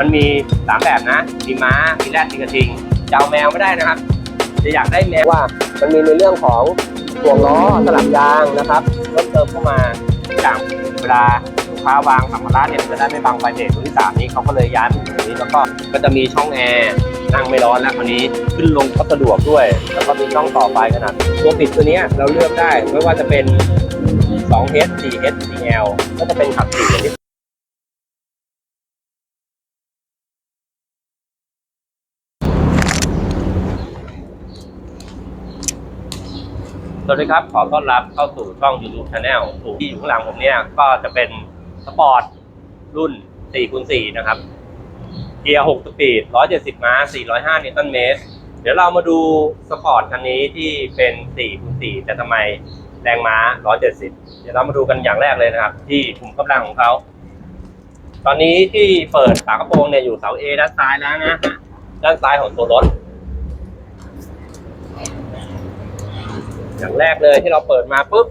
มันมีสามแบบนะ มีม้า มีแรด มีกระทิงจะเอาแมวไม่ได้นะครับ จะอยากได้แมวว่ามันมีในเรื่องของห่วงล้อสลับยางนะครับเพิ่มเติมเข้ามาอย่างเวลาลูกค้าวางสัมภาระเนี่ยจะได้ไม่บังไฟเบรกตัวที่สามนี้เขาก็เลยย้ายมาอยู่ตรงนี้แล้วก็ก็จะมีช่องแอร์นั่งไม่ร้อนแล้วคนนี้ขึ้นลงก็สะดวกด้วย แล้วก็มีช่องต่อไฟขนาดตัวปิดตัวนี้เราเลือกได้ไม่ว่าจะเป็น 2H 4H 4L ก็จะเป็นขับสี่อย่างที่ วัสดีครับ ขอต้อนรับเข้าสู่ช่อง YouTube Channel สู่ที่อยู่ข้างหลังผมเนี่ย ก็จะเป็นสปอร์ตรุ่น4คูณ4นะครับ เกียร์6สปีด 170 ม้า 405 นิวตันเมตร เดี๋ยวเรามาดูสปอร์ตคันนี้ที่เป็น4คูณ4แต่ทำไมแรงม้า 170 เดี๋ยวเรามาดูกันอย่างแรกเลยนะครับ ที่คุมกำลังของเขา ตอนนี้ที่เปิดฝากระโปรงเนี่ยอยู่เสา A ด้านซ้ายแล้วนะฮะด้านซ้ายของตัวรถ อย่างแรกเลยที่เราเปิดมาปุ๊บ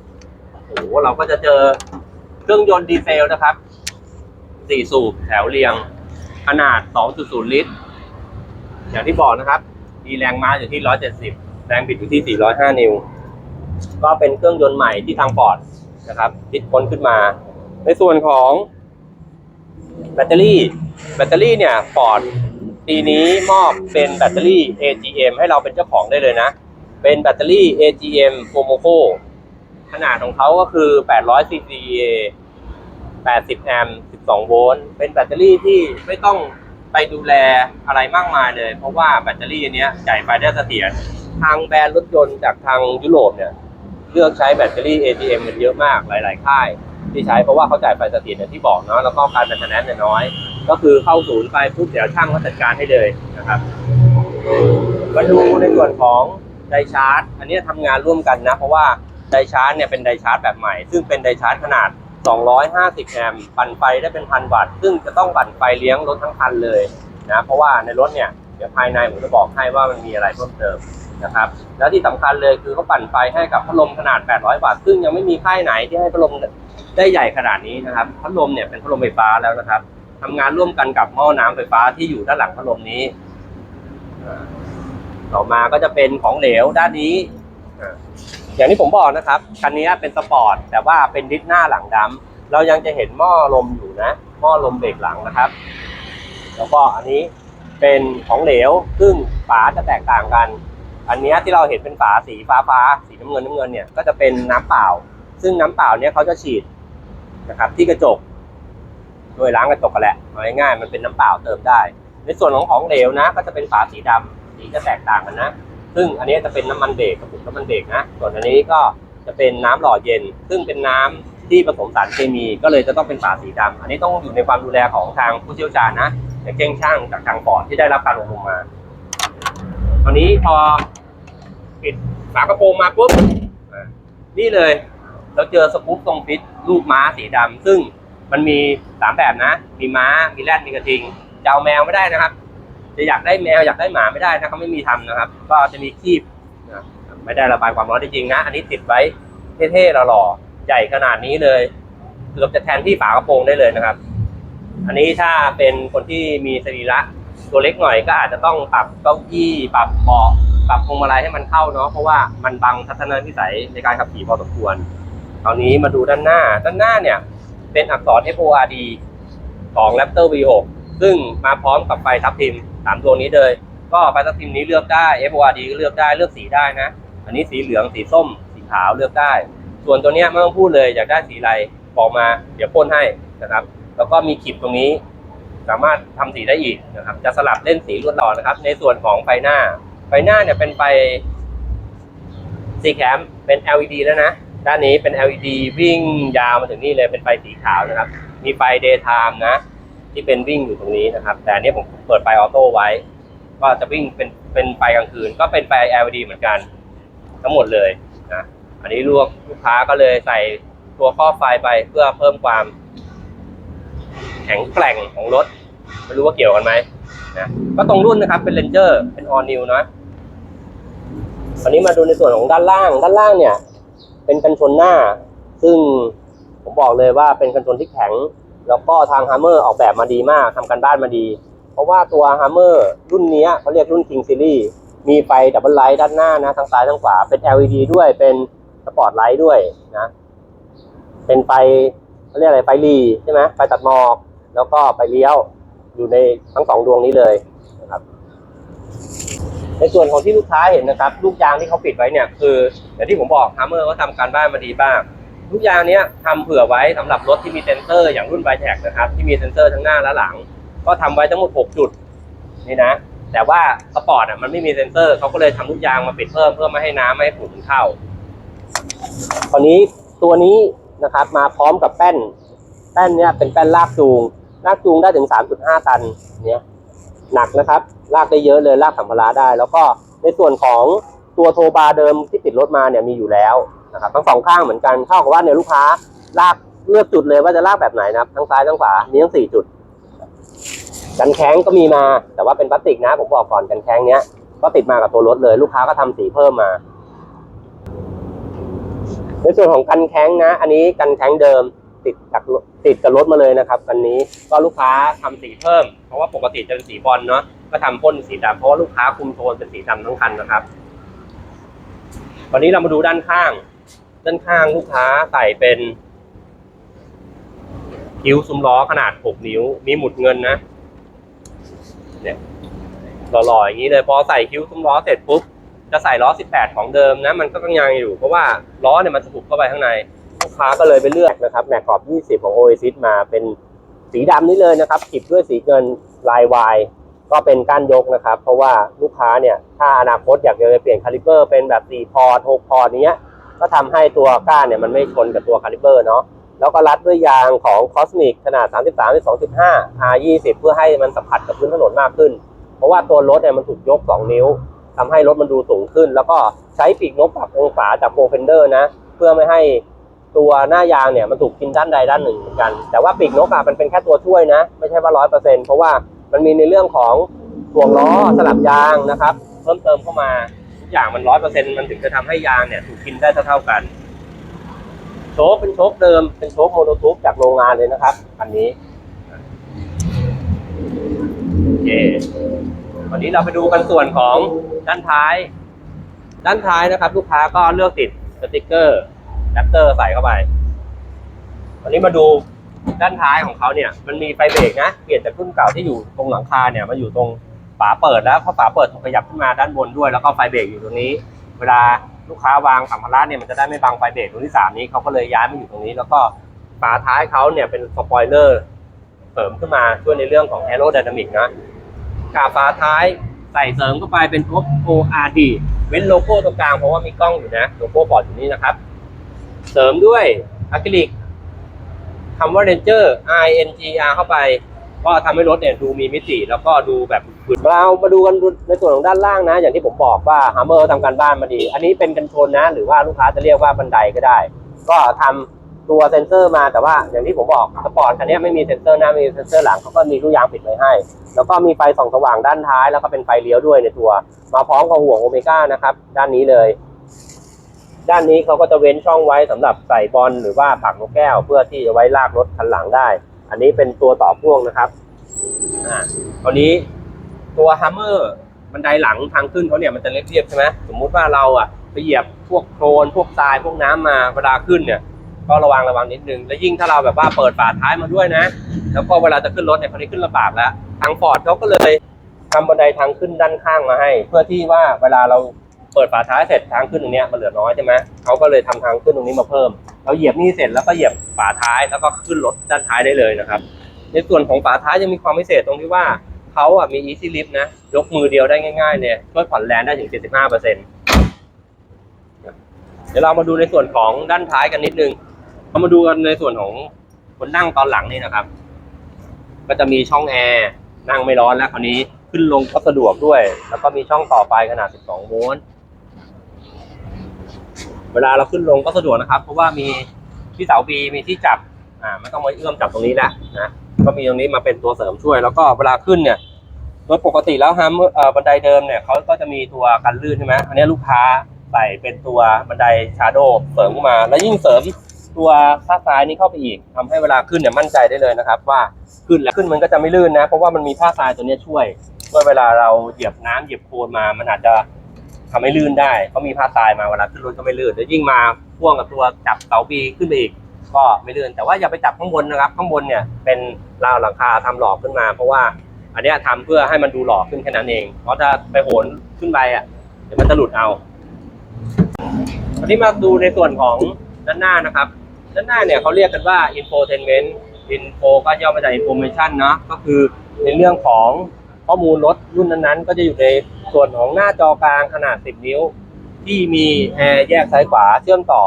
โอ้โหเราก็จะเจอเครื่องยนต์ดีเซลนะครับสี่สูบแถวเรียงขนาด 2.0 ลิตร อย่างที่บอกนะครับ มีแรงม้าอยู่ที่ 170 แรงบิดอยู่ที่ 405 นิว ก็เป็นเครื่องยนต์ใหม่ที่ทางฟอร์ดนะครับคิดค้นขึ้นมา ในส่วนของแบตเตอรี่ แบตเตอรี่เนี่ยฟอร์ดปีนี้มอบเป็นแบตเตอรี่ AGM ให้เราเป็นเจ้าของได้เลยนะ เป็นแบตเตอรี่ AGM f o m o c o ขนาดของเขาก็คือ 800 CCA 80 แอมป์ 12 โวลต์ เป็นแบตเตอรี่ที่ไม่ต้องไปดูแลอะไรมากมายเลย เพราะว่าแบตเตอรี่อันนี้ยจ่ายไฟได้เสถียร ทางแบรนด์รถยนต์จากทางยุโรปเนี่ย เลือกใช้แบตเตอรี่ AGM มันเยอะมากหลาย ๆ ค่ายที่ใช้เพราะว่าเขาจ่ายไฟเสถียรอย่างที่บอกเนาะ แล้วก็การแมนเทนแนนซ์เนี่ยน้อย ก็คือเข้าศูนย์ไปปุ๊บเดี๋ยวช่างเขาจัดการให้เลยนะครับ มาดูในส่วนของ ไดชาร์จ อันนี้ทำงานร่วมกันนะ เพราะว่าไดชาร์จเนี่ยเป็นไดชาร์จแบบใหม่ ซึ่งเป็นไดชาร์จขนาด 250 แอมป์ปั่นไฟได้เป็นพันวัตต์ ซึ่งจะต้องปั่นไฟเลี้ยงรถทั้งคันเลยนะ เพราะว่าในรถเนี่ยเดี๋ยวภายในผมจะบอกให้ว่ามันมีอะไรเพิ่มเติมนะครับ แล้วที่สำคัญเลยคือเขาปั่นไฟให้กับพัดลมขนาด 800 วัตต์ ซึ่งยังไม่มีค่ายไหนที่ให้พัดลมได้ใหญ่ขนาดนี้นะครับ พัดลมเนี่ยเป็นพัดลมไฟฟ้าแล้วนะครับทำงานร่วมกันกับหม้อน้ำไฟฟ้าที่อยู่ด้านหลังพัดลมนี้ ต่อมาก็จะเป็นของเหลวด้านนี้ อย่างที่ผมบอกนะครับ คันนี้เป็นสปอร์ต แต่ว่าเป็นดิสหน้าหลังดำเรายังจะเห็นหม้อลมอยู่นะ หม้อลมเบรกหลังนะครับ แล้วก็อันนี้เป็นของเหลว ซึ่งฝาจะแตกต่างกัน อันนี้ที่เราเห็นเป็นฝาสีฟ้าฟ้า สีน้ำเงินน้ำเงินเนี่ย ก็จะเป็นน้ำเปล่า ซึ่งน้ำเปล่าเนี่ยเขาจะฉีดนะครับ ที่กระจก โดยล้างกระจกกันแหละเอาง่ายๆมันเป็นน้ำเปล่าเติมได้ ในส่วนของของเหลวนะ ก็จะเป็นฝาสีดำ สีจะแตกต่างกันนะ ซึ่งอันนี้จะเป็นน้ำมันเบรกกระปุกน้ำมันเบรกนะ ส่วนอันนี้ก็จะเป็นน้ำหล่อเย็น ซึ่งเป็นน้ำที่ผสมสารเคมี ก็เลยจะต้องเป็นฝาสีดำอันนี้ต้องอยู่ในความดูแลของทางผู้เชี่ยวชาญนะอย่างเก่งช่างจากทางฟอดที่ได้รับการอบรมมา ตอนนี้พอปิดฝากระโปรงมาปุ๊บนี่เลย เราเจอสกู๊ปทรงฟิตรูปม้าสีดำซึ่งมันมีสามแบบนะ มีม้า มีแรดมีกระทิงจะเอาแมวไม่ได้นะครับ จะอยากได้แมวอยากได้หมาไม่ได้นะเขาไม่มีทำนะครับ ก็จะมีคีบนะไม่ได้ระบายความร้อนจริงนะ อันนี้ติดไว้เท่ๆหล่อๆใหญ่ขนาดนี้เลยเกือบจะแทนที่ฝากระโปรงได้เลยนะครับ อันนี้ถ้าเป็นคนที่มีสรีระตัวเล็กหน่อยก็อาจจะต้องปรับเก้าอี้ปรับเบาะปรับพวงมาลัยให้มันเข้าเนาะเพราะว่ามันบังทัศนวิสัยในการขับขี่พอสมควร ตอนนี้มาดูด้านหน้า ด้านหน้าเนี่ย เป็นอักษร FORD ของ Raptor V6 ซึ่งมาพร้อมกับไฟทับทิม สามดวงนี้เลย ก็ไฟทับทิมนี้เลือกได้ FORD ก็เลือกได้เลือกสีได้นะ อันนี้สีเหลืองสีส้ม สีขาวเลือกได้ ส่วนตัวเนี้ยไม่ต้องพูดเลยอยากได้สีอะไรบอกมาเดี๋ยวพ่นให้นะครับ แล้วก็มีขีดตรงนี้สามารถทำสีได้อีกนะครับ จะสลับเล่นสีลวดหล่อนะครับ ในส่วนของไฟหน้า ไฟหน้าเนี่ยเป็นไฟสีแคมเป็น LED แล้วนะ ด้านนี้เป็น LED วิ่งยาวมาถึงนี่เลยเป็นไฟสีขาวนะครับ มีไฟ daytime นะ ที่เป็นวิ่งอยู่ตรงนี้นะครับ แต่อันนี้ผมเปิดไฟออโต้ไว้ ก็จะวิ่งเป็นเป็นไฟกลางคืน ก็เป็นไฟ LED เหมือนกัน ทั้งหมดเลยนะอันนี้ลูกลูกค้าก็เลยใส่ตัวข้อไฟไปเพื่อเพิ่มความ แข็งแกร่งของรถไม่รู้ว่าเกี่ยวกันไหมนะก็ตรงรุ่นนะครับเป็น Ranger เป็น All New นะอันนี้มาดูในส่วนของด้านล่าง ด้านล่างเนี่ย เป็นกันชนหน้า ซึ่งผมบอกเลยว่าเป็นกันชนที่แข็ง แล้วก็ทางฮ a มเมอร์ออกแบบมาดีมากทำกันบ้านมาดี เพราะว่าตัว Hammer รุ่นนี้เขาเรียกรุ่น King Series มีไฟดับเบิลไลท์ด้านหน้านะทางซ้ายทางขวาเป็น LED ด้วยเป็นสปอร์ตไลท์ด้วยนะ เป็นไฟเขาเรียกอะไรไฟรีใช่ไหมไฟตัดหมอก แล้วก็ไฟเลี้ยวอยู่ในทั้งสองดวงนี้เลยนะครับ ในส่วนของที่ลูกค้าเห็นนะครับ ลูกยางที่เขาปิดไว้เนี่ย คืออย่างที่ผมบอกฮัมเมอร์เขาทำการบ้านมาดีบ้าง ลูกยางเนี้ยทำเผื่อไว้สำหรับรถที่มีเซนเซอร์อย่างรุ่นไบแท็กนะครับ ที่มีเซนเซอร์ทั้งหน้าและหลัง ก็ทำไว้ทั้งหมด 6 จุดนี่นะ แต่ว่าสปอร์ตอะมันไม่มีเซนเซอร์เขาก็เลยทำลูกยางมาปิดเพิ่มเพื่อไม่ให้น้ำไม่ให้ฝุ่นมันเข้าตอนนี้ตัวนี้นะครับมาพร้อมกับแป้น แป้นเนี้ยเป็นแป้นลากจูงลากจูงได้ถึง 3.5 ตันเนี้ยหนักนะครับลากได้เยอะเลยลากสัมภาระได้ แล้วก็ในส่วนของตัวโทบาร์เดิมที่ติดรถมาเนี่ยมีอยู่แล้ว นะครับทั้งสองข้างเหมือนกันเท่ากับว่าเนี่ยลูกค้าลากเลือกจุดเลยว่าจะลากแบบไหนนะครับทั้งซ้ายทั้งขวามีทั้งสี่จุด กันแข้งก็มีมา แต่ว่าเป็นพลาสติกนะผมบอกก่อนกันแข้งเนี้ยก็ติดมากับตัวรถเลยลูกค้าก็ทำสีเพิ่มมาในส่วนของกันแข้งนะ อันนี้กันแข้งเดิมติดจากติดกับรถมาเลยนะครับคันนี้ก็ลูกค้าทำสีเพิ่ม เพราะว่าปกติจะเป็นสีบอลเนาะก็ทำพ่นสีดำเพราะว่าลูกค้าคุมโทนเป็นสีดำทั้งคันนะครับ วันนี้เรามาดูด้านข้าง ด้านข้างลูกค้าใส่เป็นคิ้วซุ้มล้อขนาด 6 นิ้ว มีหมุดเงินนะ เนี่ยหล่อๆอย่างนี้เลยพอใส่คิ้วซุ้มล้อเสร็จปุ๊บ จะใส่ล้อ 18 ของเดิมนะ มันก็ยังอยู่ เพราะว่าล้อเนี่ยมันจะถูกเข้าไปข้างใน ลูกค้าก็เลยไปเลือกนะครับแม็กกรอบ 20 ของ Oasis มาเป็นสีดำนี่เลยนะครับขีดด้วยสีเงินลายวายก็เป็นก้านยกนะครับ เพราะว่าลูกค้าเนี่ย ถ้าอนาคตอยากจะเปลี่ยนคาลิเบอร์เป็นแบบ4พอร์ต6พอร์ตเนี้ย ก็ทำให้ตัวก้านเนี่ยมันไม่ชนกับตัวคาลิเบอร์เนาะแล้วก็รัดด้วยยางของ Cosmic ขนาด 33 2.5 R20 เพื่อให้มันสัมผัสกับพื้นถนนมากขึ้น เพราะว่าตัวรถเนี่ยมันถูกยก 2 นิ้วทำให้รถมันดูสูงขึ้น แล้วก็ใช้ปีกนกปรับองศาจากโปรเฟนเดอร์นะ เพื่อไม่ให้ตัวหน้ายางเนี่ยมันถูกกินด้านใดด้านหนึ่งเหมือนกัน แต่ว่าปีกนกอะมันเป็นแค่ตัวช่วยนะ ไม่ใช่ว่าร้อยเปอร์เซ็นต์เพราะว่ามันมีในเรื่องของถ่วงล้อสลับยางนะครับ เพิ่มเติมเข้ามา อย่างมันร้อยเปอร์เซ็นต์มันถึงจะทำให้ยางเนี่ยถูกกินได้เท่ากัน โชคเป็นโชคเดิมเป็นโชคโมโนทูปจากโรงงานเลยนะครับ อันนี้โอเควันนี้เราไปดูกันส่วนของด้านท้าย ด้านท้ายนะครับ ลูกค้าก็เลือกติดสติกเกอร์แรปเตอร์ใส่เข้าไปวันนี้มาดูด้านท้ายของเขาเนี่ย มันมีไฟเบรกนะ เปลี่ยนจากรุ่นเก่าที่อยู่ตรงหลังคาเนี่ยมาอยู่ตรง ฝาเปิดแล้วเพราฝาเปิดถูกขยับขึ้นมาด้านบนด้วย แล้วก็ไฟเบรกอยู่ตรงนี้ เวลาลูกค้าวางสัมภาระเนี่ยมันจะได้ไม่บังไฟเบรกตรงที่สามนี้เขาก็เลยย้ายมาอยู่ตรงนี้ แล้วก็ฝาท้ายเขาเนี่ยเป็นสปอยเลอร์เสริมขึ้นมาช่วยในเรื่องของแอโร d y นามิกนะกาฝาท้ายใส่เสริมเข้าไปเป็นพวก ORD เว้นโลโก้ตรงกลางเพราะว่ามีกล้องอยู่นะโลโก้บอร์ดอยู่นี่นะครับ เสริมด้วยอะคริลิกคำว่า Ranger I N G R เข้าไป ก็ทำให้รถเนี่ยดูมีมิติแล้วก็ดูแบบบึดเรามาดูกันในส่วนของด้านล่างนะ อย่างที่ผมบอกว่า Hammer ทำการบ้านมาดี อันนี้เป็นกันชนนะ หรือว่าลูกค้าจะเรียกว่าบันไดก็ได้ ก็ทำตัวเซ็นเซอร์มาแต่ว่าอย่างที่ผมบอกสปอร์ตคันนี้ไม่มีเซ็นเซอร์หน้าไม่มีเซ็นเซอร์หลังเขาก็มีลูกยางปิดไว้ให้ แล้วก็มีไฟส่องสว่างด้านท้าย แล้วก็เป็นไฟเลี้ยวด้วยในตัว มาพร้อมกับห่วงโอเมก้านะครับด้านนี้เลย ด้านนี้เขาก็จะเว้นช่องไว้สำหรับใส่บอลหรือว่าปักนกแก้ว เพื่อที่จะไว้ลากรถคันหลังได้ อันนี้เป็นตัวต่อพ่วงนะครับ อ่าตอนนี้ตัวฮัมเมอร์บันไดหลังทางขึ้นเขาเนี่ยมันจะเรียบๆใช่ไหมสมมุติว่าเราอะไปเหยียบพวกโคลนพวกทรายพวกน้ำมาเวลาขึ้นเนี่ย ก็ระวังระวังนิดนึง แล้วยิ่งถ้าเราแบบว่าเปิดฝาท้ายมาด้วยนะ แล้วก็เวลาจะขึ้นรถเนี่ยคราวนี้ขึ้นลำบากแล้วทางฟอร์ดเขาก็เลยทำบันไดทางขึ้นด้านข้างมาให้ เพื่อที่ว่าเวลาเราเปิดฝาท้ายเสร็จทางขึ้นตรงเนี้ยมันเหลือน้อยใช่ไหมเขาก็เลยทำทางขึ้นตรงนี้มาเพิ่ม เราเหยียบนี่เสร็จแล้วก็เหยียบฝาท้ายแล้วก็ขึ้นรถด้านท้ายได้เลยนะครับ ในส่วนของฝาท้ายยังมีความพิเศษตรงที่ว่าเขาอะมี easy lift นะ ยกมือเดียวได้ง่ายๆเนี่ยช่วยผ่อนแรงได้ถึง 75เปอร์เซ็นต์เดี๋ยวเรามาดูในส่วนของด้านท้ายกันนิดนึงเรามาดูกันในส่วนของคนนั่งตอนหลังนี่นะครับ ก็จะมีช่องแอร์นั่งไม่ร้อนแล้วคราวนี้ขึ้นลงก็สะดวกด้วย แล้วก็มีช่องต่อไปขนาด 12 โวลต์ เวลาเราขึ้นลงก็สะดวกนะครับ เพราะว่ามีที่เสาบีมีที่จับอ่าไม่ต้องมาเอื้อมจับตรงนี้แล้วนะก็มีตรงนี้มาเป็นตัวเสริมช่วย แล้วก็เวลาขึ้นเนี่ยโดยปกติแล้วฮัมเอ่อบันไดเดิมเนี่ยเขาก็จะมีตัวกันลื่นใช่ไหมอันนี้ลูกค้าใส่เป็นตัวบันไดชาโดว์เสริมเข้ามา แล้วยิ่งเสริมตัวข้าซ้ายนี้เข้าไปอีกทำให้เวลาขึ้นเนี่ยมั่นใจได้เลยนะครับ ว่าขึ้นแล้วขึ้นมันก็จะไม่ลื่นนะ เพราะว่ามันมีผ้าทรายตัวนี้ช่วยช่วยเวลาเราเหยียบน้ำเหยียบโคลนมา มันอาจจะ ทำให้ลื่นได้เขามีผ้าทรายมาเวลาขึ้นรถก็ไม่ลื่นแล้วยิ่งมาพ่วงกับตัวจับเสาบีขึ้นไปอีก ก็ไม่ลื่น แต่ว่าอย่าไปจับข้างบนนะครับ ข้างบนเนี่ยเป็นราวหลังคาทำหลอกขึ้นมา เพราะว่าอันเนี้ยทำเพื่อให้มันดูหลอกขึ้นแค่นั้นเอง เพราะถ้าไปโหนขึ้นไปอะเดี๋ยวมันจะหลุดเอาอันนี้มาดูในส่วนของด้านหน้านะครับ ด้านหน้าเนี่ยเขาเรียกกันว่า infotainment info ก็ย่อมาจาก information เนะก็คือในเรื่องของ ข้อมูลรถรุ่นนั้นๆ ก็จะอยู่ในส่วนของหน้าจอกลางขนาด 10 นิ้ว ที่มีแอร์แยกซ้ายขวาเชื่อมต่อ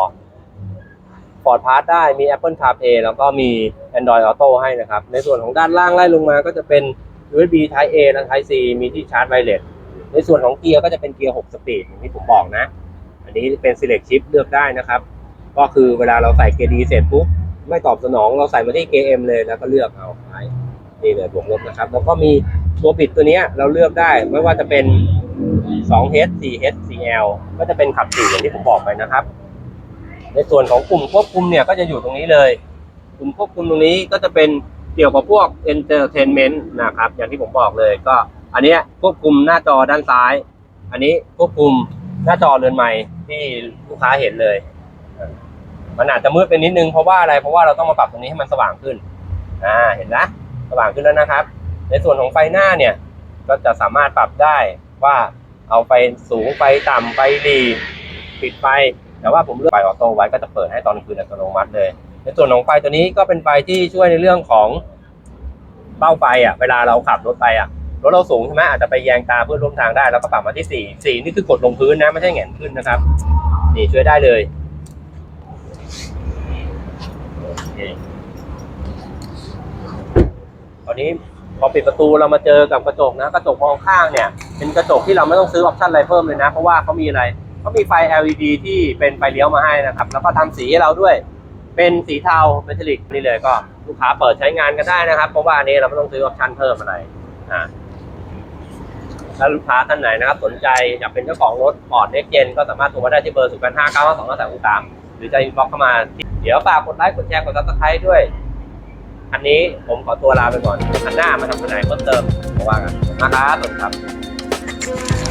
ฟอร์ดพาร์ทได้มี Apple CarPlay แล้วก็มี Android Auto ให้นะครับ ในส่วนของด้านล่างไล่ลงมาก็จะเป็น USB Type A และ Type C มีที่ชาร์จไวเลสในส่วนของเกียร์ก็จะเป็นเกียร์ 6 สปีดอย่างที่ผมบอกนะ อันนี้เป็น Select Shift เลือกได้นะครับ ก็คือเวลาเราใส่เกียร์ดีเสร็จปุ๊บไม่ตอบสนองเราใส่มาที่เกียร์ M เลยแล้วก็เลือกเอาไปนี่เลยบวกลบนะครับ แล้วก็มี ตัวปิดตัวนี้เราเลือกได้ไม่ว่าจะเป็น 2H 4H 4L ก็จะเป็นขับสี่อย่างที่ผมบอกไปนะครับ ในส่วนของกลุ่มควบคุมเนี่ยก็จะอยู่ตรงนี้เลย กลุ่มควบคุมตรงนี้ก็จะเป็นเกี่ยวกับพวก entertainment นะครับ อย่างที่ผมบอกเลยก็อันนี้ควบคุมหน้าจอด้านซ้าย อันนี้ควบคุมหน้าจอเรือนใหม่ที่ลูกค้าเห็นเลย มันอาจจะมืดไปนิดนึงเพราะว่าอะไรเพราะว่าเราต้องมาปรับตรงนี้ให้มันสว่างขึ้น อ่าเห็นนะสว่างขึ้นแล้วนะครับ ในส่วนของไฟหน้าเนี่ยก็จะสามารถปรับได้ว่าเอาไฟสูงไฟต่ำไฟดีปิดไฟ แต่ว่าผมเลือกไฟออโต้ไว้ก็จะเปิดให้ตอนกลางคืนอัตโนมัติเลย ในส่วนของไฟตัวนี้ก็เป็นไฟที่ช่วยในเรื่องของเป้าไฟอะเวลาเราขับรถไปอะรถเราสูงใช่ไหมอาจจะไปแยงตาเพื่อนร่วมทางได้แล้วก็ปรับมาที่สี่สี่นี่คือกดลงพื้นนะไม่ใช่แหงนขึ้นนะครับ นี่ช่วยได้เลยตอนนี้ พอปิดประตูเรามาเจอกับกระจกนะ กระจกมองข้างเนี่ย เป็นกระจกที่เราไม่ต้องซื้อออปชั่นอะไรเพิ่มเลยนะ เพราะว่าเขามีอะไรเขามีไฟ LED ที่เป็นไฟเลี้ยวมาให้นะครับ แล้วก็ทำสีให้เราด้วย เป็นสีเทาเมทัลลิกนี่เลยก็ลูกค้าเปิดใช้งานกันได้นะครับ เพราะว่าอันนี้เราไม่ต้องซื้อออปชั่นเพิ่มอะไรอ่าถ้าลูกค้าท่านไหนนะครับสนใจอยากเป็นเจ้าของรถฟอร์ดเน็กเจนก็สามารถโทรมาได้ที่เบอร์0 5 9 2 2 3 3หรือจะอินบ็อกเข้ามา เดี๋ยวฝากกดไลค์กดแชร์กดซับสไครต์ด้วย อันนี้ผมขอตัวลาไปก่อนอันหน้ามาทำขนายเพิ่มเติมเพราะว่ากันนะครับสวัสดีครับ